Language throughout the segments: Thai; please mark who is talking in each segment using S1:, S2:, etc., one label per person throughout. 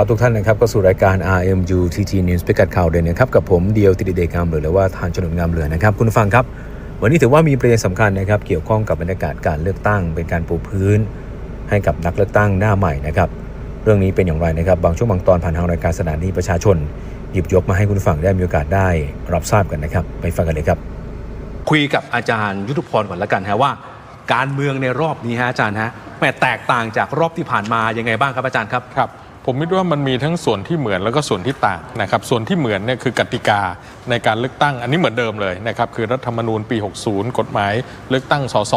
S1: ต้อนรับทุกท่านนะครับก็สู่รายการ RMU TG News พิกัดข่าวเด่นนะครับกับผมเดียวติดิเดชงามเหลือหรือว่าทานชนนงามเหลือนะครับคุณผู้ฟังครับ วันนี้ถือว่ามีประเด็นสำคัญนะครับเกี่ยวข้องกับบรรยากาศการเลือกตั้ง เป็นการปูพื้น ให้กับนักเลือกตั้งหน้าใหม่นะครับเรื่องนี้เป็นอย่างไรนะครับบางช่วงบางตอนผ่านทางรายการสถานีประชาชน หยิบยกมาให้คุณผู้ฟังได้มีโอกาสได้ รับทราบกันนะครับไปฟังกันเลยครับ
S2: คุยกับอาจารย์ยุทธพรก่อนละกันฮะว่า การเมืองในรอบนี้ฮะอาจารย์ฮะแหมแตกต่างจากรอบที่ผ่านมายังไงบ้างครับอาจารย์ครับ
S3: ครับ ผมคิดว่ามันมีทั้งส่วนที่เหมือนแล้วก็ส่วนที่ต่างนะครับส่วนที่เหมือนเนี่ยคือกติกาในการเลือกตั้ง อันนี้เหมือนเดิมเลยนะครับคือรัฐธรรมนูญปี 60 กฎหมาย เลือกตั้งสส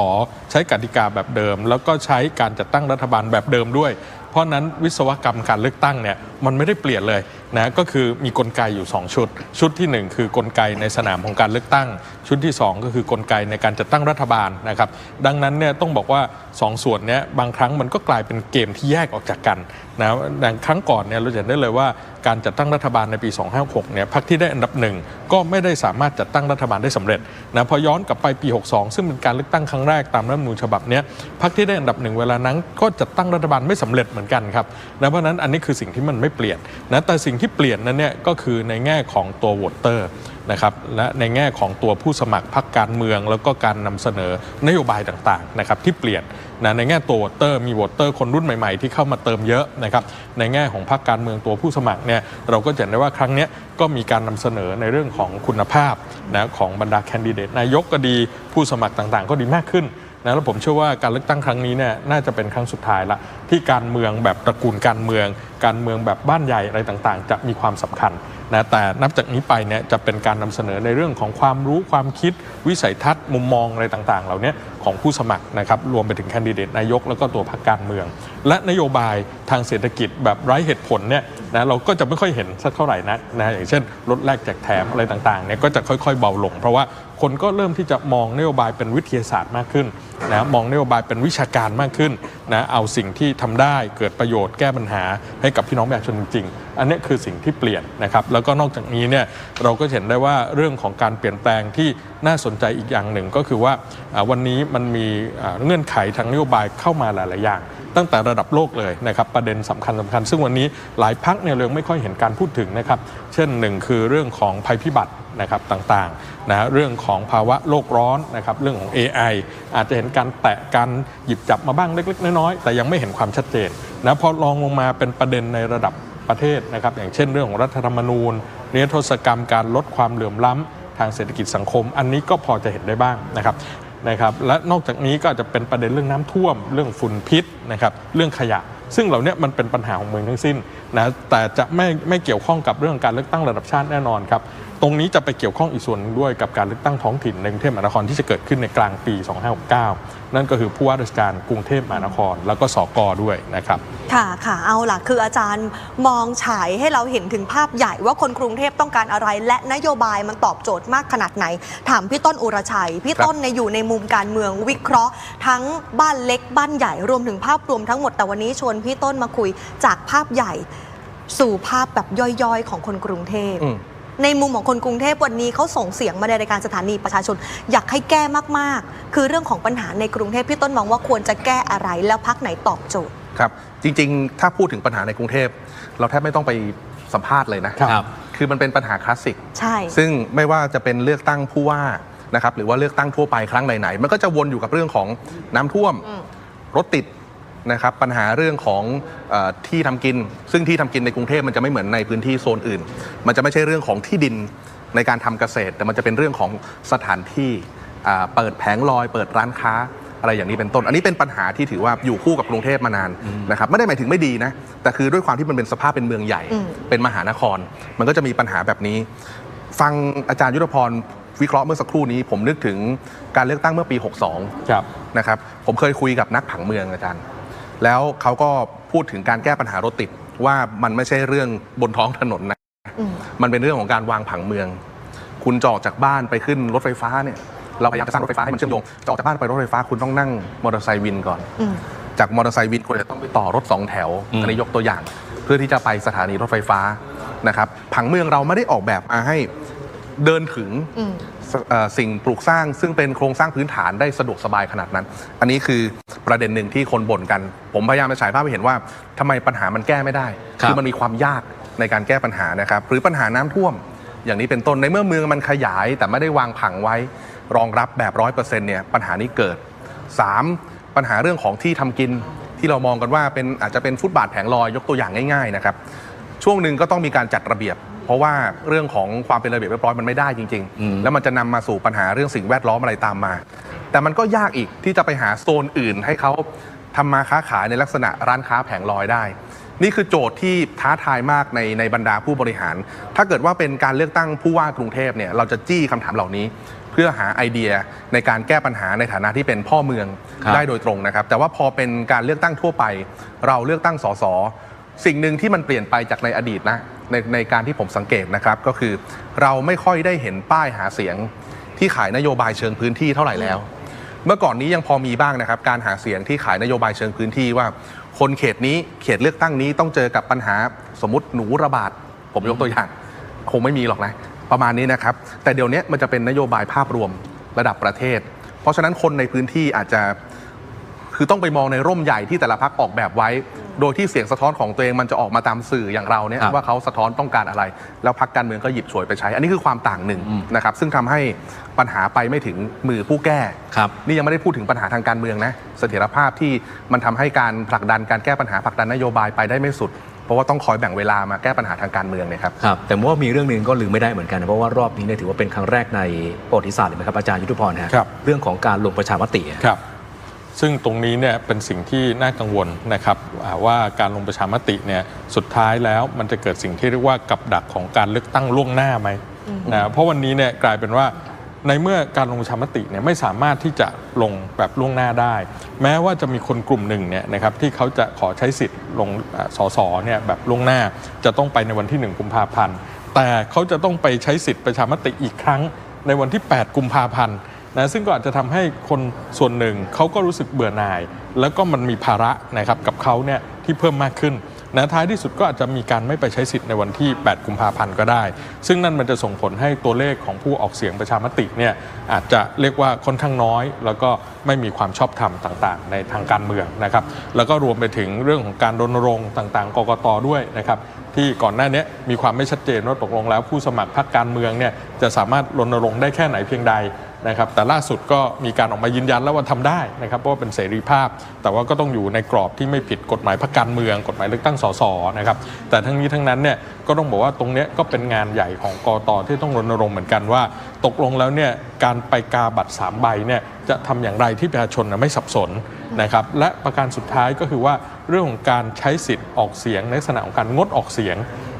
S3: ใช้กติกาแบบเดิม แล้วก็ใช้การจัดตั้งรัฐบาลแบบเดิมด้วย เพราะนั้นวิศวกรรมการเลือกตั้งเนี่ยมันไม่ได้เปลี่ยนเลยนะก็คือมีกลไกอยู่ 2 ชุด ชุดที่ 1 คือกลไกในสนามของการเลือกตั้ง ชุดที่ 2 ก็คือกลไกในการจัดตั้งรัฐบาลนะครับดังนั้นเนี่ยต้องบอกว่า 2ส่วนเนี้ยบางครั้งมันก็กลายเป็นเกมที่แยกออกจากกันนะดังครั้งก่อนเนี่ยเราเห็นได้เลยว่าการจัดตั้งรัฐบาลในปี 256เนี่ยพรรคที่ได้อันดับหนึ่งก็ไม่ได้สามารถจัดตั้งรัฐบาลได้สำเร็จนะพอย้อนกลับไปปี 62 ซึ่งเป็นการเลือกตั้งครั้งแรกตามรัฐธรรมนูญฉบับเนี้ยพรรคที่ได้อันดับหนึ่งเวลานั้นก็จัดตั้งรัฐบาลไม่สำเร็จเหมือนกันครับนะเพราะฉะนั้นอันนี้คือสิ่งที่มันไม่เปลี่ยนนะแต่สิ่งที่เปลี่ยนนั้นเนี่ยก็คือในแง่ของตัวโหวตเตอร์ นะครับและในแง่ของตัวผู้สมัครพรรคการเมือง แล้วก็การนำเสนอนโยบายต่างๆนะครับที่เปลี่ยนนะในแง่ตัววตเตอร์มีวตเตอร์คนรุ่นใหม่ๆ ที่เข้ามาเติมเยอะนะครับในแง่ของพรรคการเมืองตัวผู้สมัครเนี่ยเราก็จะเห็นได้ว่าครั้งนี้ก็มีการนำเสนอในเรื่องของคุณภาพนะของบรรดาแคนดิเดตนายกก็ดีผู้สมัครต่างๆ ก็ดีมากขึ้นนะแล้วผมเชื่อว่าการเลือกตั้งครั้งนี้เนี่ยน่าจะเป็นครั้งสุดท้ายละที่การเมืองแบบตระกูลการเมือง การเมืองแบบบ้านใหญ่อะไรต่างๆ จะมีความสำคัญนะแต่นับจากนี้ไปเนี่ยจะเป็นการนำเสนอในเรื่องของความรู้ความคิด วิสัยทัศน์มุมมองอะไรต่างๆ เหล่านี้ของผู้สมัครนะครับรวมไปถึงแคนดิเดตนายกแล้วก็ตัวพรรคการเมือง และนโยบายทางเศรษฐกิจแบบไร้เหตุผลเนี่ยนะเราก็จะไม่ค่อยเห็นสักเท่าไหร่นักนะอย่างเช่นลดแลกแจกแถมอะไรต่างๆเนี่ยก็จะค่อยๆเบาลง เพราะว่าคนก็เริ่มที่จะมองนโยบายเป็นวิทยาศาสตร์มากขึ้น นะมองนโยบายเป็นวิชาการมากขึ้นนะเอาสิ่งที่ทำได้เกิดประโยชน์แก้ปัญหาให้กับพี่น้องประชาชนจริงอันนี้คือสิ่งที่เปลี่ยนนะครับแล้วก็นอกจากนี้เนี่ยเราก็เห็นได้ว่าเรื่องของการเปลี่ยนแปลงที่น่าสนใจอีกอย่างหนึ่งก็คือว่าวันนี้มันมีเงื่อนไขทางนโยบายเข้ามาหลาย ๆ อย่างตั้งแต่ระดับโลกเลยนะครับประเด็นสำคัญสคัญๆซึ่งวันนี้หลายพักเนี่ยเรายังไม่ค่อยเห็นการพูดถึงนะครับ เช่นหนึ่งคือเรื่องของภัยพิบัตินะครับต่างๆนะเรื่องของภาวะโลกร้อนนะครับเรื่องของ AI อาจจะเห็นการแตะการหยิบจับมาบ้างเล็ก ๆ น้อย ๆ แต่ยังไม่เห็นความชัดเจนนะพอลองลงมาเป็นประเด็นในระดับ ประเทศนะครับอย่างเช่นเรื่องของรัฐธรรมนูญนิรโทษกรรมการลดความเหลื่อมล้ำทางเศรษฐกิจสังคม อันนี้ก็พอจะเห็นได้บ้างนะครับนะครับและนอกจากนี้ก็จจะเป็นประเด็นเรื่องน้ำท่วม เรื่องฝุ่นพิษนะครับเรื่องขยะ ซึ่งเหล่านี้มันเป็นปัญหาของเมืองทั้งสิ้นนะแต่จะไม่ไม่เกี่ยวข้องกับเรื่องการเลือกตั้งระดับชาติแน่นอนครับ ตรงนี้จะไปเกี่ยวข้องอีกส่วนหนึ่งด้วยกับการเลือกตั้งท้องถิ่นในกรุงเทพมหานครที่จะเกิดขึ้นในกลางปี 2569 นั่นก็คือผู้ว่าราชการกรุงเทพมหานคร แล้วก็สกด้วยนะครับ
S4: ค่ะค่ะเอาล่ะคืออาจารย์มองฉายให้เราเห็นถึงภาพใหญ่ว่าคนกรุงเทพต้องการอะไร และนโยบายมันตอบโจทย์มากขนาดไหน ถามพี่ต้นอุรชัย พี่
S3: ครับ
S4: ต้นเนี่ยอยู่ในมุมการเมืองวิเคราะห์ ทั้งบ้านเล็กบ้านใหญ่รวมถึงภาพรวมทั้งหมดแต่วันนี้ชวนพี่ต้นมาคุยจากภาพใหญ่สู่ภาพแบบย่อยๆ ของคนกรุงเทพ
S3: อืม
S4: ในมุมของคนกรุงเทพวันนี้เขาส่งเสียงมาในรายการสถานีประชาชน อยากให้แก้มากๆ คือเรื่องของปัญหาในกรุงเทพพี่ต้นมองว่าควรจะแก้อะไรแล้วพักไหนตอบโจทย์
S5: ครับ จริงๆ ถ้าพูดถึงปัญหาในกรุงเทพ เราแทบไม่ต้องไปสัมภาษณ์เลยนะครับ คือมันเป็นปัญหาคลาสสิก
S4: ใช่
S5: ซึ่งไม่ว่าจะเป็นเลือกตั้งผู้ว่านะครับหรือว่าเลือกตั้งทั่วไปครั้งไหนๆมันก็จะวนอยู่กับเรื่องของน้ำท่วม
S4: อืม
S5: รถติด นะครับปัญหาเรื่องของเออที่ทำกิน ซึ่งที่ทำกินในกรุงเทพมันจะไม่เหมือนในพื้นที่โซนอื่น มันจะไม่ใช่เรื่องของที่ดินในการทำเกษตร แต่มันจะเป็นเรื่องของสถานที่อ่าเปิดแผงลอย เปิดร้านค้าอะไรอย่างนี้เป็นต้น อันนี้เป็นปัญหาที่ถือว่าอยู่คู่กับกรุงเทพมานานนะครับไม่ได้หมายถึงไม่ดีนะแต่คือด้วยความที่มันเป็นสภาพเป็นเมืองใหญ่
S4: อืม
S5: เป็นมหานคร มันก็จะมีปัญหาแบบนี้ ฟังอาจารย์ยุทธพรวิเคราะห์เมื่อสักครู่นี้ ผมนึกถึงการเลือกตั้งเมื่อปี 62
S3: ครับ
S5: นะครับผมเคยคุยกับนักผังเมืองอาจารย์ แล้วเขาก็พูดถึงการแก้ปัญหารถติดว่ามันไม่ใช่เรื่องบนท้องถนนนะ
S4: อืม
S5: มันเป็นเรื่องของการวางผังเมือง คุณจะออกจากบ้านไปขึ้นรถไฟฟ้าเนี่ย เราพยายามจะสร้างรถไฟฟ้าให้มันเชื่อมโยงจะออกจากบ้านไปรถไฟฟ้าคุณต้องนั่งมอเตอร์ไซค์วินก่อน
S4: อืม
S5: จากมอเตอร์ไซค์วินคุณจะต้องไปต่อรถสองแถว
S2: อืม
S5: อันนี้ยกตัวอย่าง เพื่อที่จะไปสถานีรถไฟฟ้านะครับ ผังเมืองเราไม่ได้ออกแบบมาให้เดินถึง
S4: อืม
S5: สเอ่อสิ่งปลูกสร้างซึ่งเป็นโครงสร้างพื้นฐานได้สะดวกสบายขนาดนั้น อันนี้คือประเด็นหนึ่งที่คนบ่นกัน ผมพยายามจะฉายภาพให้เห็นว่าทำไมปัญหามันแก้ไม่ได้
S2: ครับ
S5: มันมีความยากในการแก้ปัญหานะครับ หรือปัญหาน้ำท่วม อย่างนี้เป็นต้นในเมื่อเมืองมันขยาย แต่ไม่ได้วางผังไว้ รองรับแบบร้อยเปอร์เซ็นต์เนี่ยปัญหานี้เกิด 3. ปัญหาเรื่องของที่ทำกินที่เรามองกันว่าเป็นอาจจะเป็นฟุตบาทแผงลอยยกตัวอย่างง่ายๆนะครับช่วงหนึ่งก็ต้องมีการจัดระเบียบ เพราะว่าเรื่องของความเป็นระเบียบเรียบร้อยมันไม่ได้จริง
S2: อืม
S5: ๆแล้วมันจะนำมาสู่ปัญหาเรื่องสิ่งแวดล้อมอะไรตามมา แต่มันก็ยากอีกที่จะไปหาโซนอื่น ให้เขาทำมาค้าขายในลักษณะร้านค้าแผงลอยได้ นี่คือโจทย์ที่ท้าทายมากในในบรรดาผู้บริหาร ถ้าเกิดว่าเป็นการเลือกตั้งผู้ว่ากรุงเทพเนี่ยเราจะจี้คำถามเหล่านี้ เพื่อหาไอเดียในการแก้ปัญหาในฐานะที่เป็นพ่อเมือง
S2: ครับ
S5: ได้โดยตรงนะครับ แต่ว่าพอเป็นการเลือกตั้งทั่วไป เราเลือกตั้งสสสิ่งหนึ่งที่มันเปลี่ยนไปจากในอดีตนะ ในในการที่ผมสังเกตนะครับ ก็คือเราไม่ค่อยได้เห็นป้ายหาเสียงที่ขายนโยบายเชิงพื้นที่เท่าไหร่แล้ว เมื่อก่อนนี้ยังพอมีบ้างนะครับ การหาเสียงที่ขายนโยบายเชิงพื้นที่ว่า คนเขตนี้เขตเลือกตั้งนี้ต้องเจอกับปัญหาสมมติหนูระบาด ผมยกตัวอย่าง คงไม่มีหรอกนะประมาณนี้นะครับ แต่เดี๋ยวนี้มันจะเป็นนโยบายภาพรวมระดับประเทศ เพราะฉะนั้นคนในพื้นที่อาจจะคือต้องไปมองในร่มใหญ่ที่แต่ละพักออกแบบไว้ โดยที่เสียงสะท้อนของตัวเองมันจะออกมาตามสื่ออย่างเราเนี่ย
S2: ครับ
S5: ว่าเขาสะท้อนต้องการอะไร แล้วพักการเมืองก็หยิบฉวยไปใช้ อันนี้คือความต่างหนึ่ง
S2: อืม
S5: นะครับซึ่งทำให้ปัญหาไปไม่ถึงมือผู้แก้
S2: ครับ
S5: นี่ยังไม่ได้พูดถึงปัญหาทางการเมืองนะเสถียรภาพที่มันทำให้การผลักดันการแก้ปัญหาผลักดันนโยบายไปได้ไม่สุดเพราะว่าต้องคอยแบ่งเวลามาแก้ปัญหาทางการเมืองเนี่ยครับ
S2: ครับ
S1: แต่ว่ามีเรื่องหนึ่งก็ลืมไม่ได้เหมือนกันนะเพราะว่ารอบนี้เนี่ยถือว่าเป็นครั้งแรกในประวัติศาสตร์เลยไหมครับอาจารย์ยุทธพรฮะ
S3: ครับ
S1: เรื่องของการลงประชามติอะ
S3: ครับ ซึ่งตรงนี้เนี่ยเป็นสิ่งที่น่ากังวลนะครับอ่าว่าการลงประชามติเนี่ยสุดท้ายแล้วมันจะเกิดสิ่งที่เรียกว่ากับดักของการเลือกตั้งล่วงหน้าไหมนะเพราะวันนี้เนี่ยกลายเป็นว่าในเมื่อการลงประชามติเนี่ยไม่สามารถที่จะลงแบบล่วงหน้าได้ แม้ว่าจะมีคนกลุ่มหนึ่งเนี่ยนะครับที่เขาจะขอใช้สิทธิ์ลงอ่าสสเนี่ยแบบล่วงหน้าจะต้องไปในวันที่1กุมภาพันธ์แต่เขาจะต้องไปใช้สิทธิ์ประชามติอีกครั้งในวันที่ 8 กุมภาพันธ์ นะซึ่งก็อาจจะทำให้คนส่วนหนึ่งเขาก็รู้สึกเบื่อหน่าย แล้วก็มันมีภาระนะครับกับเขาเนี่ยที่เพิ่มมากขึ้นนะท้ายที่สุดก็อาจจะมีการไม่ไปใช้สิทธิ์ในวันที่ 8 กุมภาพันธ์ก็ได้ ซึ่งนั่นมันจะส่งผลให้ตัวเลขของผู้ออกเสียงประชามติเนี่ยอาจจะเรียกว่าค่อนข้างน้อย แล้วก็ไม่มีความชอบธรรมต่างๆ ในทางการเมืองนะครับแล้วก็รวมไปถึงเรื่องของการรณรงค์ต่างๆ กกตด้วยนะครับที่ก่อนหน้านี้มีความไม่ชัดเจนว่าตกลงแล้วผู้สมัครพรรคการเมืองเนี่ยจะสามารถรณรงค์ได้แค่ไหนเพียงใด นะครับแต่ล่าสุดก็มีการออกมายืนยันแล้วว่าทำได้นะครับเพราะว่าเป็นเสรีภาพ แต่ว่าก็ต้องอยู่ในกรอบที่ไม่ผิดกฎหมายพรรคการเมือง กฎหมายเลือกตั้งสสนะครับแต่ทั้งนี้ทั้งนั้นเนี่ยก็ต้องบอกว่าตรงนี้ก็เป็นงานใหญ่ของกตที่ต้องรณรงค์เหมือนกันว่า ตกลงแล้วเนี่ยการไปกาบัตรสามใบเนี่ยจะทำอย่างไรที่ประชาชนน่ะไม่สับสนนะครับและประการสุดท้ายก็คือว่าเรื่องของการใช้สิทธิ์ออกเสียงในลักษณะของการงดออกเสียง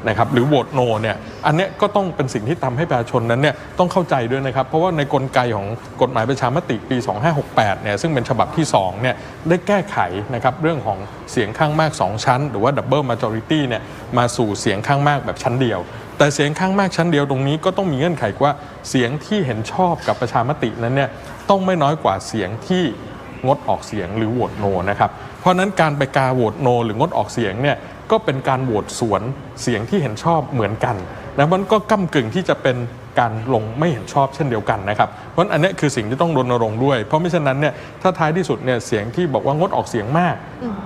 S3: นะครับหรือโหวตโนเนี่ยอันเนี้ยก็ต้องเป็นสิ่งที่ทำให้ประชาชนนั้นเนี่ยต้องเข้าใจด้วยนะครับ เพราะว่าในกลไกของกฎหมายประชามติปี 2568เนี่ยซึ่งเป็นฉบับที่2เนี่ยได้แก้ไขนะครับเรื่องของเสียงข้างมาก 2 ชั้น หรือว่า double majority เนี่ยมาสู่เสียงข้างมากแบบชั้นเดียวแต่เสียงข้างมากชั้นเดียวตรงนี้ก็ต้องมีเงื่อนไขว่าเสียงที่เห็นชอบกับประชามตินั้นเนี่ยต้องไม่น้อยกว่าเสียงที่งดออกเสียงหรือโหวตโนนะครับ เพราะนั้นการไปกาโหวตโน หรืองดออกเสียงเนี่ยก็เป็นการโหวตสวนเสียงที่เห็นชอบเหมือนกันนะมันก็ก้ากึ่งที่จะเป็น การลงไม่เห็นชอบเช่นเดียวกันนะครับ เพราะฉะนั้นอันเนี้ยคือสิ่งที่ต้องรณรงค์ด้วย เพราะไม่เช่นนั้นเนี่ยถ้าท้ายที่สุดเนี่ยเสียงที่บอกว่างดออกเสียงมาก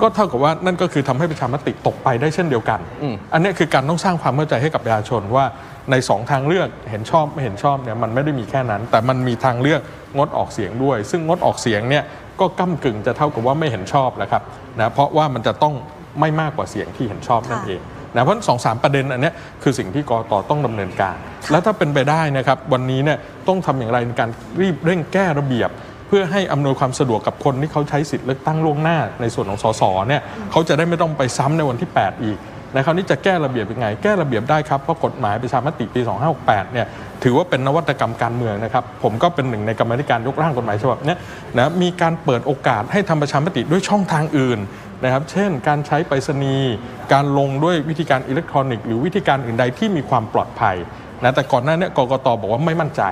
S3: ก็เท่ากับว่านั่นก็คือทำให้ประชามติตกไปได้เช่นเดียวกัน
S5: อืม
S3: อันเนี้ยคือการต้องสร้างความเข้าใจให้กับประชาชนว่าในสองทางเลือกเห็นชอบไม่เห็นชอบเนี่ยมันไม่ได้มีแค่นั้น แต่มันมีทางเลือกงดออกเสียงด้วย ซึ่งงดออกเสียงเนี่ยก็ก้ากึ่งจะเท่ากับว่าไม่เห็นชอบแหละครับนะเพราะว่ามันจะต้องไม่มากกว่าเสียงที่เห็นชอบนั่น
S4: ค่ะ
S3: เอง นะเพราะสองสามประเด็นอันนี้คือสิ่งที่กตต้องดำเนินการ และถ้าเป็นไปได้นะครับวันนี้เนี่ยต้องทำอย่างไรในการรีบเร่งแก้ระเบียบ เพื่อให้อำนวยความสะดวกกับคนที่เขาใช้สิทธิ์เลือกตั้งล่วงหน้าในส่วนของสสเนี่ยเขาจะได้ไม่ต้องไปซ้ำในวันที่ 8 อีกนะครับนี่จะแก้ระเบียบยังไง แก้ระเบียบได้ครับ เพราะกฎหมายประชามติปี 2568 เนี่ย ถือว่าเป็นนวัตกรรมการเมืองนะครับ ผมก็เป็นหนึ่งในกรรมธิการยกร่างกฎหมายฉบับนี้นะ มีการเปิดโอกาสให้ทำประชามติด้วยช่องทางอื่น นะครับ เช่น การใช้ไปรษณีย์การลงด้วยวิธีการอิเล็กทรอนิกส์หรือวิธีการอื่นใดที่มีความปลอดภัยนะแต่ก่อนหน้านี้กกตบอกว่าไม่มั่นใจ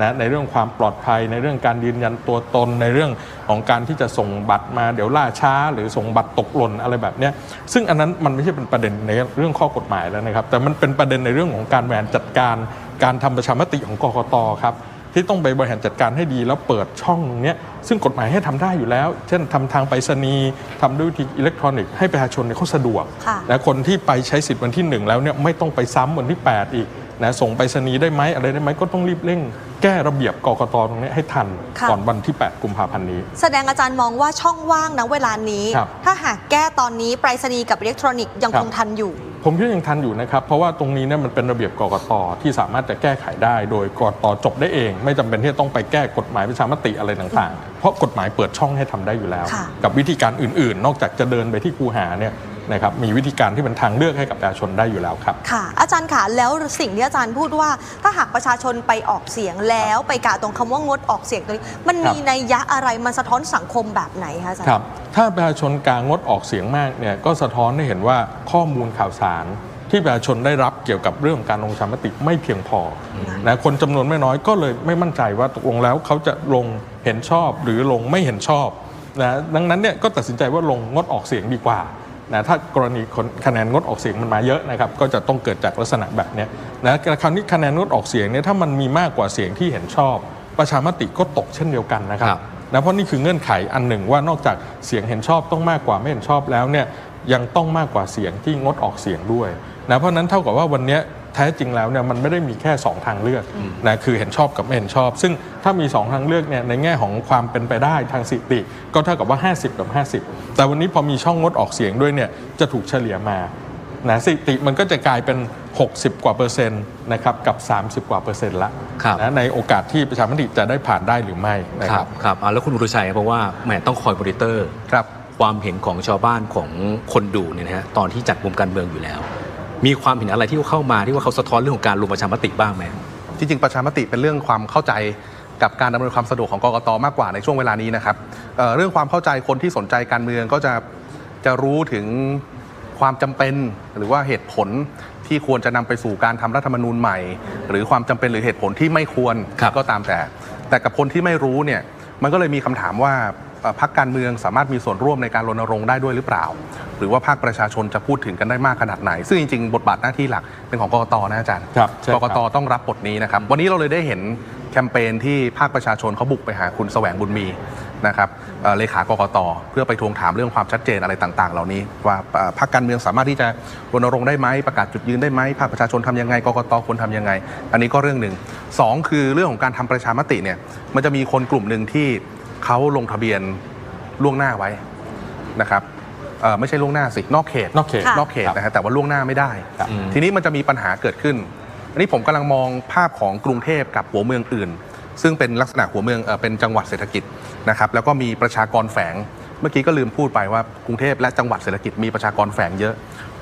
S3: นะในเรื่องความปลอดภัยในเรื่องการยืนยันตัวตนในเรื่องของการที่จะส่งบัตรมาเดี๋ยวล่าช้า หรือส่งบัตรตกหล่นอะไรแบบนี้ซึ่งอันนั้นมันไม่ใช่เป็นประเด็นในเรื่องข้อกฎหมายแล้วนะครับ แต่มันเป็นประเด็นในเรื่องของการบริหารจัดการการทำประชามติของกกตครับ ที่ต้องไปบริหารจัดการให้ดี แล้วเปิดช่องตรงเนี้ยซึ่งกฎหมายให้ทำได้อยู่แล้ว เช่นทำทางไปรษณีย์ทำด้วยวิธีอิเล็กทรอนิกส์ให้ประชาชนเนี่ยเขาสะดวก
S4: ค่ะ
S3: และคนที่ไปใช้สิทธิ์วันที่ 1 แล้วเนี่ยไม่ต้องไปซ้ำวันที่ 8 อีกนะส่งไปรษณีย์ได้ไหมอะไรได้ไหมก็ต้องรีบเร่ง แก้ระเบียบกกตตรงนี้ให้ทัน
S4: ค่ะ
S3: ก่อนวันที่ 8 กุมภาพันธ์นี้
S4: แสดงอาจารย์มองว่าช่องว่างนะเวลานี้
S3: ครับ
S4: ถ้าหากแก้ตอนนี้ไปรษณีย์กับอิเล็กทรอนิกส์ยัง
S3: ครับ
S4: คงทันอยู่
S3: ผมคิดว่ายังทันอยู่นะครับ เพราะว่าตรงนี้เนี่ยมันเป็นระเบียบกกตที่สามารถจะแก้ไขได้ โดยกกตจบได้เอง ไม่จำเป็นที่จะต้องไปแก้กฎหมายประชามติอะไรต่างๆ เพราะกฎหมายเปิดช่องให้ทำได้อยู่แล้ว
S4: ค่ะ
S3: กับวิธีการอื่นๆ นอกจากจะเดินไปที่คูหาเนี่ย นะครับมีวิธีการที่เป็นทางเลือกให้กับประชาชนได้อยู่แล้วครับ
S4: ค่ะ อาจารย์ค่ะแล้วสิ่งที่อาจารย์พูดว่า ถ้าหากประชาชนไปออกเสียงแล้วไปกาตรงคำว่างดออกเสียงตรงนี้มัน
S3: ครับ
S4: มีนัยยะอะไรมันสะท้อนสังคมแบบไหนคะอาจารย์
S3: ครับถ้าประชาชนกลางงดออกเสียงมากเนี่ยก็สะท้อนให้เห็นว่าข้อมูลข่าวสารที่ประชาชนได้รับเกี่ยวกับเรื่องของการลงประชามติไม่เพียงพอนะคนจำนวนไม่น้อยก็เลยไม่มั่นใจว่าตกลงแล้วเขาจะลงเห็นชอบหรือลงไม่เห็นชอบนะดังนั้นเนี่ยก็ตัดสินใจว่าลงงดออกเสียงดีกว่า นะถ้ากรณีคนคะแนนงดออกเสียงมันมาเยอะนะครับก็จะต้องเกิดจากลักษณะแบบเนี้ยนะคราวนี้คะแนนงดออกเสียงเนี่ยถ้ามันมีมากกว่าเสียงที่เห็นชอบ ประชามติก็ตกเช่นเดียวกันนะครั
S2: ครับบ
S3: นะเพราะนี่คือเงื่อนไขอันหนึ่งว่านอกจากเสียงเห็นชอบต้องมากกว่าไม่เห็นชอบแล้วเนี่ยยังต้องมากกว่าเสียงที่งดออกเสียงด้วยนะเพราะฉะนั้นเท่ากับว่าวันเนี้ยแท้จริงแล้วเนี่ยมันไม่ได้มีแค่ 2 ทางเลือกนะคือเห็นชอบกับไม่เห็นชอบ ซึ่งถ้ามี 2 ทางเลือกเนี่ยในแง่ของความเป็นไปได้ทางสถิติ ก็เท่ากับว่า 50 กับ 50 แต่วันนี้พอมีช่องงดออกเสียงด้วยเนี่ยจะถูกเฉลี่ยมานะสถิติมันก็จะกลายเป็น 60 กว่าเปอร์เซ็นต์นะครับกับ 30 กว่าเปอร์เซ็นต์ละ
S2: ครับ
S3: นะในโอกาสที่ประชามติจะได้ผ่านได้หรือไม่นะ
S2: ค
S3: ค
S2: รั
S3: รั
S2: บบครับอ่าแล้วคุณอุรุชัยเพราะว่าแหมต้องคอยมอนิเตอร์
S5: ครับ
S2: ความเห็นของชาวบ้านของคนดูเนี่ยนะฮะตอนที่จัดมุมการเมืองอยู่แล้ว มีความเห็นอะไรที่เขาเข้ามาที่ว่าเขาสะท้อนเรื่องของการลงประชามติบ้างไหม
S5: จริงๆประชามติเป็นเรื่องความเข้าใจกับการดำเนินความสะดวกของกกตมากกว่าในช่วงเวลานี้นะครับเอ่อเรื่องความเข้าใจคนที่สนใจการเมืองก็จะจะรู้ถึงความจำเป็นหรือว่าเหตุผลที่ควรจะนำไปสู่การทำรัฐธรรมนูญใหม่ หรือความจำเป็นหรือเหตุผลที่ไม่ควร
S2: ครับ
S5: ก็ตามแต่ แต่กับคนที่ไม่รู้เนี่ยมันก็เลยมีคำถามว่าเอ่อ พรรคการเมืองสามารถมีส่วนร่วมในการรณรงค์ได้ด้วยหรือเปล่า หรือว่าภาคประชาชนจะพูดถึงกันได้มากขนาดไหน ซึ่งจริงๆ บทบาทหน้าที่หลักเป็นของกกตนะอาจารย์
S3: ครับใช่
S5: ก
S3: ครับ
S5: กตต้องรับบทนี้นะครับ วันนี้เราเลยได้เห็นแคมเปญที่ภาคประชาชนเขาบุกไปหาคุณแสวงบุญมีนะครับเอ่อเลขากกตเพื่อไปทวงถามเรื่องความชัดเจนอะไรต่างๆ เหล่านี้ ว่าเอ่อพรรคการเมืองสามารถที่จะรณรงค์ได้ไหมประกาศจุดยืนได้ไหมภาคประชาชนทำยังไงกกตควรทำยังไง อันนี้ก็เรื่องหนึ่งสองคือเรื่องของการทำประชามติเนี่ยมันจะมีคนกลุ่มหนึ่งที่ เขาลงทะเบียนล่วงหน้าไว้นะครับเอ่อไม่ใช่ล่วงหน้าสิ นอกเขต
S3: นอกเขต
S4: ค่ะ
S5: นอกเขตนะฮะแต่ว่าล่วงหน้าไม่ได้
S3: ครับ
S5: ทีนี้มันจะมีปัญหาเกิดขึ้น อันนี้ผมกำลังมองภาพของกรุงเทพกับหัวเมืองอื่น ซึ่งเป็นลักษณะหัวเมืองเอ่อเป็นจังหวัดเศรษฐกิจนะครับแล้วก็มีประชากรแฝง เมื่อกี้ก็ลืมพูดไปว่ากรุงเทพและจังหวัดเศรษฐกิจมีประชากรแฝงเยอะ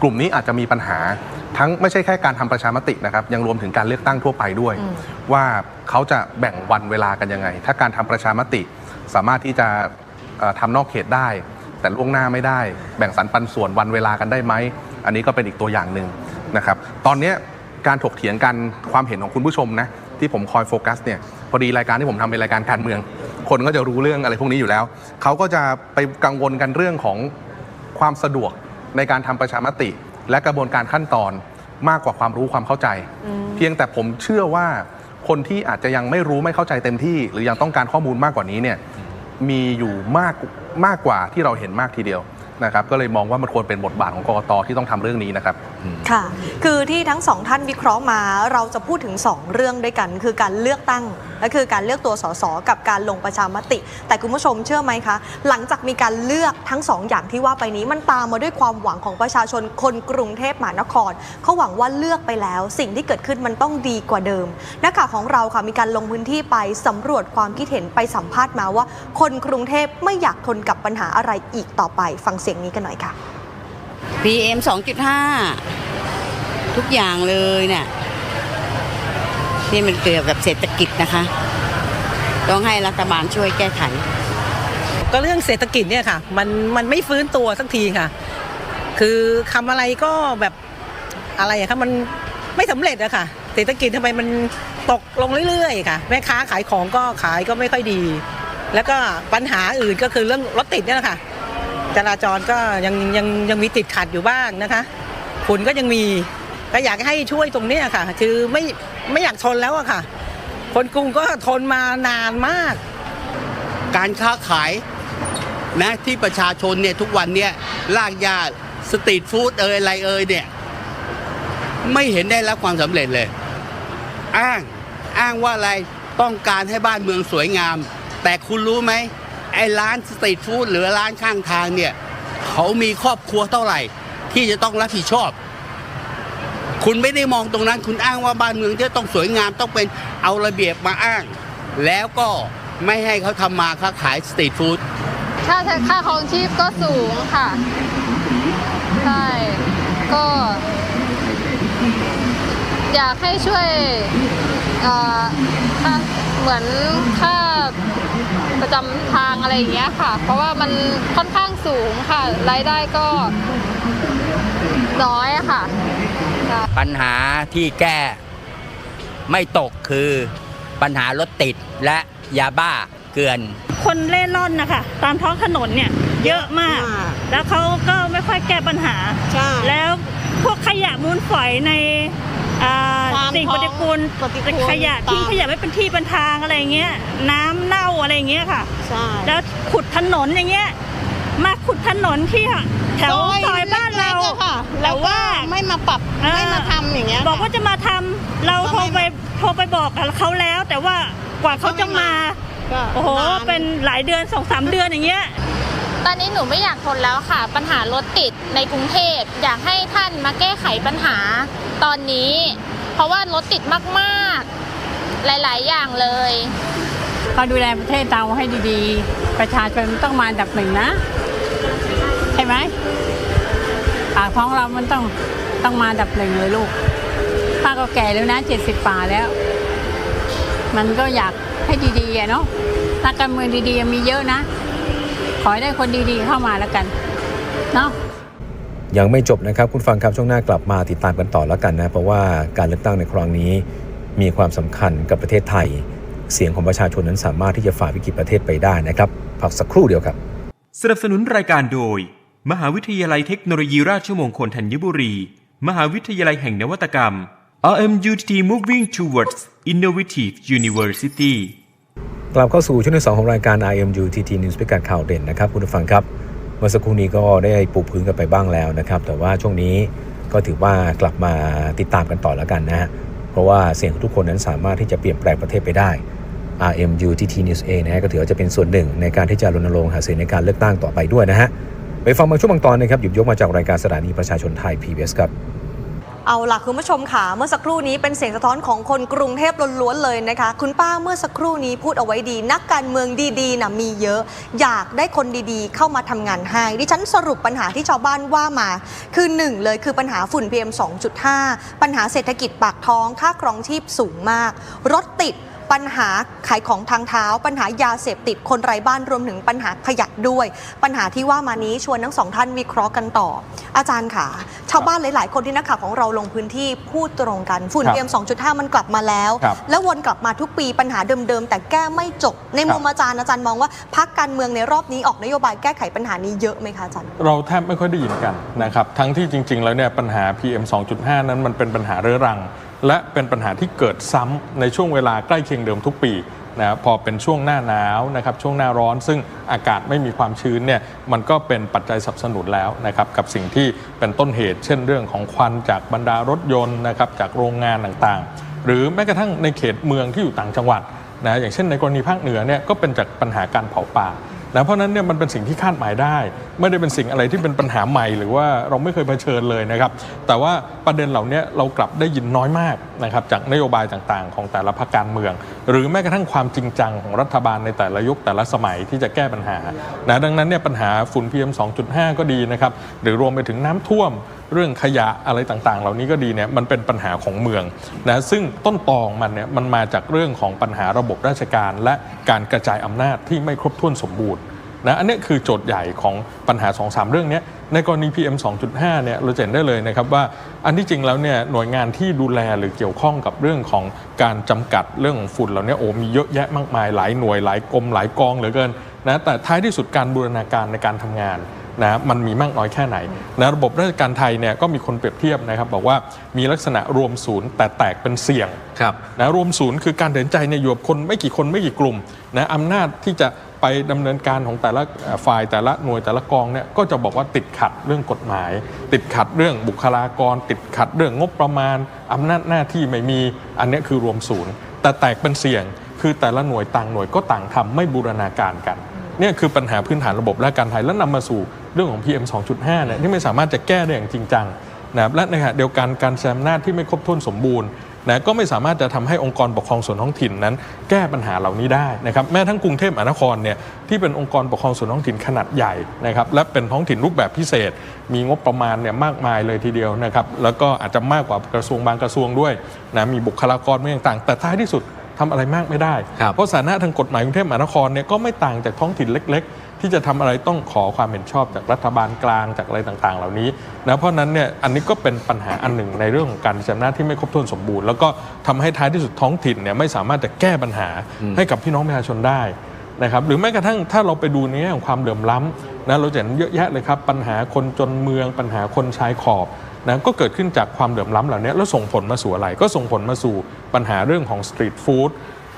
S5: กลุ่มนี้อาจจะมีปัญหาทั้งไม่ใช่แค่การทำประชามตินะครับยังรวมถึงการเลือกตั้งทั่วไปด้วย
S4: อืม
S5: ว่าเขาจะแบ่งวันเวลากันยังไง ถ้าการทำประชามติ สามารถที่จะเอ่อทำนอกเขตได้ แต่ล่วงหน้าไม่ได้ แบ่งสรรปันส่วนวันเวลากันได้ไหม อันนี้ก็เป็นอีกตัวอย่างหนึ่งนะครับ ตอนเนี้ยการถกเถียงกันความเห็นของคุณผู้ชมนะที่ผมคอยโฟกัสเนี่ยพอดีรายการที่ผมทำเป็นรายการการเมือง คนก็จะรู้เรื่องอะไรพวกนี้อยู่แล้ว เขาก็จะไปกังวลกันเรื่องของความสะดวกในการทำประชามติ และกระบวนการขั้นตอนมากกว่าความรู้ความเข้าใจ เพียงแต่ผมเชื่อว่า คนที่อาจจะยังไม่รู้ไม่เข้าใจเต็มที่ หรือยังต้องการข้อมูลมากกว่านี้เนี่ยมีอยู่มากมากกว่าที่เราเห็นมากทีเดียวนะครับ ก็เลยมองว่ามันควรเป็นบทบาทของกกตที่ต้องทำเรื่องนี้นะครับ
S4: ค่ะ คือที่ทั้งสองท่านวิเคราะห์มา เราจะพูดถึง 2 เรื่องด้วยกัน คือการเลือกตั้งและคือการเลือกตัวสสกับการลงประชามติ แต่คุณผู้ชมเชื่อไหมคะ หลังจากมีการเลือกทั้งสองอย่างที่ว่าไปนี้มันตามมาด้วยความหวังของประชาชนคนกรุงเทพมหานครเขาหวังว่าเลือกไปแล้ว สิ่งที่เกิดขึ้นมันต้องดีกว่าเดิมนักข่าวของเราค่ะมีการลงพื้นที่ไปสำรวจความคิดเห็นไปสัมภาษณ์มาว่า คนกรุงเทพไม่อยากทนกับปัญหาอะไรอีกต่อไป ฟังเสียงนี้กันหน่อยค่ะ
S6: PM 2.5 ทุกอย่างเลยเนี่ยนี่มันเกี่ยวกับเศรษฐกิจนะคะ ต้องให้รัฐบาลช่วยแก้ไข
S7: ก็เรื่องเศรษฐกิจเนี่ยค่ะ มันมันไม่ฟื้นตัวสักทีค่ะ คือทำอะไรก็แบบอะไรอะคะมันไม่สำเร็จอะค่ะ เศรษฐกิจทำไมมันตกลงเรื่อยๆ ค่ะ แม่ค้าขายของก็ขายก็ไม่ค่อยดี แล้วก็ปัญหาอื่นก็คือเรื่องรถติดเนี่ยแหละค่ะ จราจรก็ยังยังยังมีติดขัดอยู่บ้างนะคะฝุ่นก็ยังมีก็อยากให้ช่วยตรงเนี้ยค่ะ คือไม่ไม่อยากทนแล้วอะค่ะ คนกรุงก็ทนมานานมาก
S8: การค้าขายนะที่ประชาชนเนี่ยทุกวันเนี่ยลากยาสตรีทฟู้ดเอ่ยอะไรเอ่ยเนี่ยไม่เห็นได้รับความสำเร็จเลย อ้างอ้างว่าอะไรต้องการให้บ้านเมืองสวยงาม แต่คุณรู้ไหม ไอ้ร้านสตรีทฟู้ดหรือร้านข้างทางเนี่ย เขามีครอบครัวเท่าไหร่ ที่จะต้องรับผิดชอบ คุณไม่ได้มองตรงนั้น คุณอ้างว่าบ้านเมืองจะต้องสวยงามต้องเป็นเอาระเบียบมาอ้าง แล้วก็ไม่ให้เขาทำมาค้าขายสตรีทฟู้ด
S9: ค่าค่าครองชีพก็สูงค่ะใช่ก็ อยากให้ช่วยเอ่อค่าเหมือนค่า ประจำทางอะไรอย่างเงี้ยค่ะ เพราะว่ามันค่อนข้างสูงค่ะ รายได้ก็น้อยอะค่ะ
S10: ปัญหาที่แก้ไม่ตกคือปัญหารถติดและยาบ้าเกลือน
S11: คนเล่ร่อนนะคะตามท้องถนนเนี่ยเยอะมาก แล้วเขาก็ไม่ค่อยแก้ปัญหา
S4: ใช่
S11: แล้วพวกขยะมูลฝอยใน อ่า
S4: ตาม
S11: สิ่งปฏิกูล
S4: ท้องปฏิกูล
S11: ขยะทิ้ง
S4: ตาม
S11: ขยะไม่เป็นที่เป็นทางอะไรเงี้ย น้ำเน่าอะไรเงี้ยค่ะ
S4: ใช่
S11: แล้วขุดถนนอย่างเงี้ย มาขุดถนนที่แถวซอยบ้านเราแต่ว่า
S4: ไม่มาปรับ
S11: อ่
S4: ไม่มาทำอย่างเงี้ย
S11: บอกว่าจะมาทำเราโทรไปโทรไปบอกกับเขาแล้ว แต่ว่ากว่าเขาจะมาโอ้โหเป็นหลายเดือนสองสามเดือนอย่างเงี้ย
S9: ตอนนี้หนูไม่อยากทนแล้วค่ะ ปัญหารถติดในกรุงเทพอยากให้ท่านมาแก้ไขปัญหาตอนนี้ เพราะว่ารถติดมากๆ หลายๆ อย่างเลย
S6: ก็ดูแลประเทศเราให้ดีๆ ประชาชนต้องมาดับหนึ่งนะ ใช่ไหมปากท้องเรามันต้องต้องมาดับหนึ่งเลยลูกป้าก็แก่แล้วนะเจ็ดสิบป่าแล้ว มันก็อยากให้ดีๆเนาะนักการเมืองดีๆมีเยอะนะ ขอให้ได้คนดีๆเข้ามาแล้วกันเนาะ
S1: ยังไม่จบนะครับ คุณฟังครับช่วงหน้ากลับมาติดตามกันต่อแล้วกันนะ เพราะว่าการเลือกตั้งในครั้งนี้ มีความสำคัญกับประเทศไทย เสียงของประชาชนนั้นสามารถที่จะฝ่าวิกฤตประเทศไปได้นะครับพักสักครู่เดียวครับ
S12: สนับสนุนรายการโดย มหาวิทยาลัยเทคโนโลยีราชมงคลธัญบุรี มหาวิทยาลัยแห่งนวัตกรรม RMUTT Moving Towards Innovative University
S1: กลับเข้าสู่ช่วงที่สองของรายการ IMU TT News พิกัดข่าวเด่นนะครับคุณผู้ฟังครับ เมื่อสักครู่นี้ก็ได้ปูพื้นกันไปบ้างแล้วนะครับ แต่ว่าช่วงนี้ก็ถือว่ากลับมาติดตามกันต่อแล้วกันนะฮะเพราะว่าเสียงของทุกคนนั้นสามารถที่จะเปลี่ยนแปลงประเทศไปได้ RMU TT News เองนะฮะก็ถือว่าจะเป็นส่วนหนึ่งในการที่จะรณรงค์หาเสียงในการเลือกตั้งต่อไปด้วยนะฮะไปฟังบางช่วงบางตอนนะครับหยิบยกมาจากรายการสถานีประชาชนไทย PBS ครับ
S4: เอาล่ะคุณผู้ชมค่ะ เมื่อสักครู่นี้เป็นเสียงสะท้อนของคนกรุงเทพล้วนๆเลยนะคะ คุณป้าเมื่อสักครู่นี้พูดเอาไว้ดี นักการเมืองดีๆนะมีเยอะ อยากได้คนดีๆ เข้ามาทำงานให้ ดิฉันสรุปปัญหาที่ชาวบ้านว่ามา คือหนึ่งเลยคือปัญหาฝุ่น PM 2.5 ปัญหาเศรษฐกิจปากท้อง ค่าครองชีพสูงมาก รถติด ปัญหาขายของทางเท้า ปัญหายาเสพติดคนไร้บ้านรวมถึงปัญหาขยะด้วย ปัญหาที่ว่ามานี้ชวนทั้งสองท่านวิเคราะห์กันต่อ อาจารย์ค่ะชาวบ้านหลาย ๆ คนที่นักข่าวของเราลงพื้นที่พูดตรงกันฝุ่น
S3: ครับ
S4: PM 2.5 มันกลับมาแล้ว
S3: ครับ
S4: แล้ววนกลับมาทุกปีปัญหาเดิม ๆ แต่แก้ไม่จบ ในมุม
S3: ครับ
S4: อาจารย์อาจารย์มองว่าพักการเมืองในรอบนี้ออกนโยบายแก้ไขปัญหานี้เยอะไหมคะอาจารย์
S3: เราแทบไม่ค่อยได้ยินกันนะครับทั้งที่จริง ๆ แล้วเนี่ยปัญหา PM 2.5 นั้นมันเป็นปัญหาเรื้อรัง และเป็นปัญหาที่เกิดซ้ำในช่วงเวลาใกล้เคียงเดิมทุกปีนะพอเป็นช่วงหน้าหนาวนะครับช่วงหน้าร้อน ซึ่งอากาศไม่มีความชื้นเนี่ยมันก็เป็นปัจจัยสนับสนุนแล้วนะครับกับสิ่งที่เป็นต้นเหตุ เช่นเรื่องของควันจากบรรดารถยนต์นะครับจากโรงงานต่างๆ หรือแม้กระทั่งในเขตเมืองที่อยู่ต่างจังหวัดนะอย่างเช่นในกรณีภาคเหนือเนี่ยก็เป็นจากปัญหาการเผาป่า นะเพราะฉะนั้นเนี่ยมันเป็นสิ่งที่คาดหมายได้ ไม่ได้เป็นสิ่งอะไรที่เป็นปัญหาใหม่ หรือว่าเราไม่เคยเผชิญเลยนะครับ แต่ว่าประเด็นเหล่านี้เรากลับได้ยินน้อยมากนะครับจากนโยบายต่างๆ ของแต่ละพรรคการเมือง หรือแม้กระทั่งความจริงจังของรัฐบาลในแต่ละยุคแต่ละสมัยที่จะแก้ปัญหานะดังนั้นเนี่ยปัญหาฝุ่น PM 2.5 ก็ดีนะครับหรือรวมไปถึงน้ำท่วม เรื่องขยะอะไรต่างๆ เหล่านี้ก็ดีเนี่ยมันเป็นปัญหาของเมืองนะซึ่งต้นตอของมันเนี่ยมันมาจากเรื่องของปัญหาระบบราชการ และการกระจายอำนาจที่ไม่ครบถ้วนสมบูรณ์นะอันนี้คือโจทย์ใหญ่ของปัญหา2อสเรื่องนี้ในกรณี PM 2.5เนี่ยเราเห็นได้เลยนะครับว่าอันที่จริงแล้วเนี่ยหน่วยงานที่ดูแลหรือเกี่ยวข้องกับเรื่องของการจำกัดเรื่องของฝุ่นเหล่านี้โอ้มีเยอะแยะมากมายหลายหน่วยหลายกรมหลายกองเหลือเกินนะแต่ท้ายที่สุดการบูรณาการในการทำงาน นะมันมีมากน้อยแค่ไหนนะระบบราชการไทยเนี่ยก็มีคนเปรียบเทียบนะครับบอกว่ามีลักษณะรวมศูนย์แต่แตกเป็นเสี่ยง
S2: ครับ
S3: นะรวมศูนย์คือการตัดสินใจเนี่ยอยู่กับคนไม่กี่คนไม่กี่กลุ่มนะอำนาจที่จะไปดำเนินการของแต่ละเอ่อฝ่ายแต่ละหน่วยแต่ละกองเนี่ยก็จะบอกว่าติดขัดเรื่องกฎหมาย ติดขัดเรื่องบุคลากร ติดขัดเรื่องงบประมาณอำนาจหน้าที่ไม่มีอันเนี้ยคือรวมศูนย์ แต่แตกเป็นเสี่ยงคือแต่ละหน่วยต่างหน่วยก็ต่างทำไม่บูรณาการกัน เนี่ยคือปัญหาพื้นฐานระบบและการไทยแล้วนำมาสู่เรื่องของ PM 2.5เนี่ยที่ไม่สามารถจะแก้ได้อย่างจริงจังนะครับและในขณะเดียวกันการแซมนาจที่ไม่ครบถ้วนสมบูรณ์นะก็ไม่สามารถจะทำให้องค์กรปกครองส่วนท้องถิ่นนั้น แก้ปัญหาเหล่านี้ได้นะครับแม้ทั้งกรุงเทพมหานครเนี่ยที่เป็นองค์กรปกครองส่วนท้องถิ่นขนาดใหญ่นะครับและเป็นท้องถิ่นรูปแบบพิเศษ มีงบประมาณเนี่ยมากมายเลยทีเดียวนะครับแล้วก็อาจจะมากกว่ากระทรวงบางกระทรวงด้วยนะมีบุคลากรไม่ต่าง แต่ท้ายที่สุด ทำอะไรมากไม่ได้
S2: ครับ
S3: เพราะสถานะทางกฎหมายกรุงเทพมหานครเนี่ยก็ไม่ต่างจากท้องถิ่นเล็ก ๆ ที่จะทำอะไรต้องขอความเห็นชอบจากรัฐบาลกลางจากอะไรต่างๆ เหล่านี้นะเพราะฉะนั้นเนี่ยอันนี้ก็เป็นปัญหาอันหนึ่งในเรื่องของการใช้อำนาจที่ไม่ครบถ้วนสมบูรณ์ แล้วก็ทำให้ท้ายที่สุดท้องถิ่นเนี่ยไม่สามารถจะแก้ปัญหาให้กับพี่น้องประชาชนได้นะครับหรือแม้กระทั่งถ้าเราไปดูในแง่ของความเหลื่อมล้ำนะเราจะเห็นเยอะแยะเลยครับปัญหาคนจนเมืองปัญหาคนชายขอบ นะก็เกิดขึ้นจากความเหลื่อมล้ำเหล่านี้แล้วส่งผลมาสู่อะไร ก็ส่งผลมาสู่ปัญหาเรื่องของสตรีทฟู้ด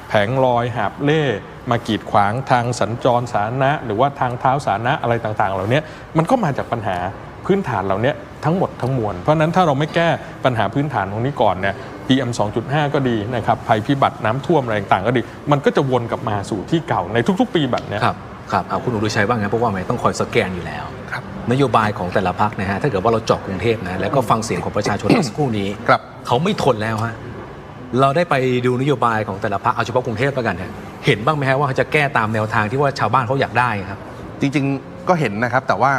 S3: แผงลอยหาบเล่มากีดขวางทางสัญจรสาธารณะ หรือว่าทางเท้าสาธารณะอะไรต่างๆ เหล่านี้มันก็มาจากปัญหาพื้นฐานเหล่านี้ทั้งหมดทั้งมวล เพราะนั้นถ้าเราไม่แก้ปัญหาพื้นฐานตรงนี้ก่อนเนี่ย PM 2.5 ก็ดีนะครับภัยพิบัติน้ำท่วมอะไรต่างๆก็ดี มันก็จะวนกลับมาสู่ที่เก่าในทุก ๆ ปีแบบนี้
S2: ครับครับเอาคุณอุรุชัยว่าไงเพราะว่ามันต้องคอยสแกนอยู่แล้ว นโยบายของแต่ละพักนะฮะถ้าเกิดว่าเราเจาะกรุงเทพนะแล้วก็ฟังเสียงของประชาชนเมื่อสักครู่นี้
S5: ครับ
S2: เขาไม่ทนแล้วฮะเราได้ไปดูนโยบายของแต่ละพักเอาเฉพาะกรุงเทพแล้วกันฮะเห็นบ้างไหมฮะว่าเขาจะแก้ตามแนวทางที่ว่าชาวบ้านเขาอยากได้ครับ
S5: จริงๆก็เห็นนะครับแต่ว่า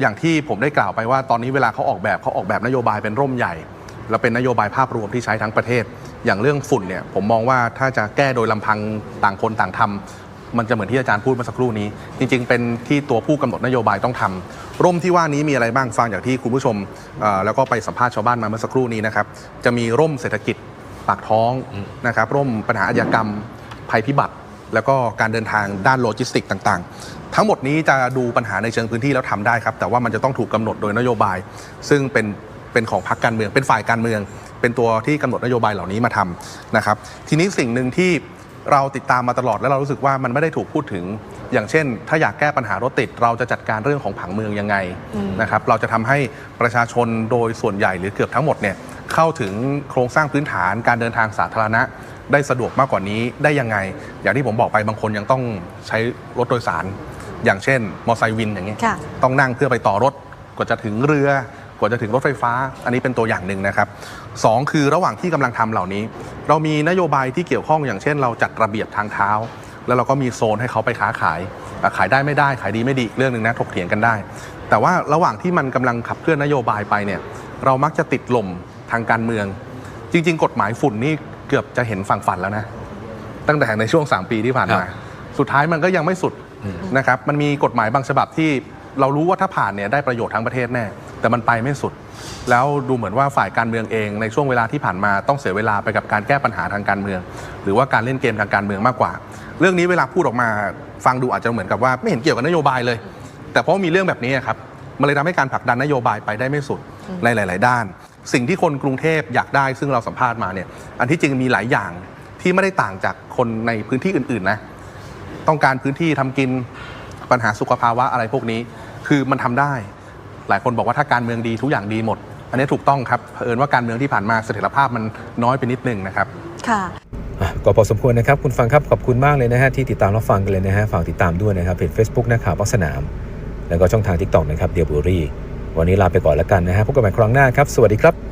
S5: อย่างที่ผมได้กล่าวไปว่าตอนนี้เวลาเขาออกแบบเขาออกแบบนโยบายเป็นร่มใหญ่ แล้วเป็นนโยบายภาพรวมที่ใช้ทั้งประเทศ อย่างเรื่องฝุ่นเนี่ยผมมองว่าถ้าจะแก้โดยลำพังต่างคนต่างทำ มันจะเหมือนที่อาจารย์พูดเมื่อสักครู่นี้ จริง ๆ เป็นที่ตัวผู้กำหนดนโยบายต้องทำร่มที่ว่านี้มีอะไรบ้างฟังจากที่คุณผู้ชมแล้วก็ไปสัมภาษณ์ชาวบ้านมาเมื่อสักครู่นี้นะครับจะมีร่มเศรษฐกิจปากท้องนะครับร่มปัญหาอาชญากรรมภัยพิบัติ แล้วก็การเดินทางด้านโลจิสติกต่างๆ ทั้งหมดนี้จะดูปัญหาในเชิงพื้นที่แล้วทำได้ครับ แต่ว่ามันจะต้องถูกกำหนดโดยนโยบาย ซึ่งเป็นเป็นของพรรคการเมือง เป็นฝ่ายการเมือง เป็นตัวที่กำหนดนโยบายเหล่านี้มาทำนะครับ ทีนี้สิ่งหนึ่งที่ เราติดตามมาตลอดแล้วเรารู้สึกว่ามันไม่ได้ถูกพูดถึง อย่างเช่น ถ้าอยากแก้ปัญหารถติด เราจะจัดการเรื่องของผังเมืองยังไงนะครับเราจะทำให้ประชาชนโดยส่วนใหญ่หรือเกือบทั้งหมดเนี่ยเข้าถึงโครงสร้างพื้นฐานการเดินทางสาธารณะ ได้สะดวกมากกว่านี้ได้ยังไง อย่างที่ผมบอกไปบางคนยังต้องใช้รถโดยสาร อย่างเช่น มอไซค์วินอย่างนี้ย
S4: ค่ะ
S5: ต้องนั่งเพื่อไปต่อรถกว่าจะถึงเรือกว่าจะถึงรถไฟฟ้า อันนี้เป็นตัวอย่างหนึ่งนะครับสองคือระหว่างที่กำลังทำเหล่านี้ เรามีนโยบายที่เกี่ยวข้องอย่างเช่น เราจัดระเบียบทางเท้า แล้วเราก็มีโซนให้เขาไปค้าขายอะขายได้ไม่ได้ขายดีไม่ดีอีกเรื่องหนึ่งนะถกเถียงกันได้ แต่ว่าระหว่างที่มันกำลังขับเคลื่อนนโยบายไปเนี่ยเรามักจะติดลมทางการเมือง จริง ๆ กฎหมายฝุ่นนี่เกือบจะเห็นฝั่งฝันแล้วนะตั้งแต่ในช่วง 3 ปีที่ผ่านมา
S2: ครับ
S5: สุดท้ายมันก็ยังไม่สุดนะครับมันมีกฎหมายบางฉบับที่ เรารู้ว่าถ้าผ่านเนี่ยได้ประโยชน์ทั้งประเทศแน่ แต่มันไปไม่สุด แล้วดูเหมือนว่าฝ่ายการเมืองเองในช่วงเวลาที่ผ่านมาต้องเสียเวลาไปกับการแก้ปัญหาทางการเมือง หรือว่าการเล่นเกมทางการเมืองมากกว่า เรื่องนี้เวลาพูดออกมาฟังดูอาจจะเหมือนกับว่าไม่เห็นเกี่ยวกับนโยบายเลย แต่เพราะมีเรื่องแบบนี้ครับมันเลยทำให้การผลักดันนโยบายไปได้ไม่สุดในหลาย ๆ ด้าน สิ่งที่คนกรุงเทพอยากได้ซึ่งเราสัมภาษณ์มาเนี่ยอันที่จริงมีหลายอย่างที่ไม่ได้ต่างจากคนในพื้นที่อื่น ๆ นะ ต้องการพื้นที่ทำกิน ปัญหาสุขภาวะอะไรพวกนี้ คือมันทำได้ หลายคนบอกว่าถ้าการเมืองดีทุกอย่างดีหมด อันนี้ถูกต้องครับเผอิญว่าการเมืองที่ผ่านมาเสถียรภาพมันน้อยไปนิดนึงนะครับ
S4: ค่ะ
S1: อะก็พอสมควรนะครับ คุณฟังครับขอบคุณมากเลยนะฮะที่ติดตามรับฟังกันเลยนะฮะฝากติดตามด้วยนะครับเพจ Facebook นักข่าวพักสนาม แล้วก็ช่องทาง TikTok นะครับเดียบุรีวันนี้ลาไปก่อนแล้วกันนะฮะพบกันใหม่ครั้งหน้าครับ สวัสดีครับ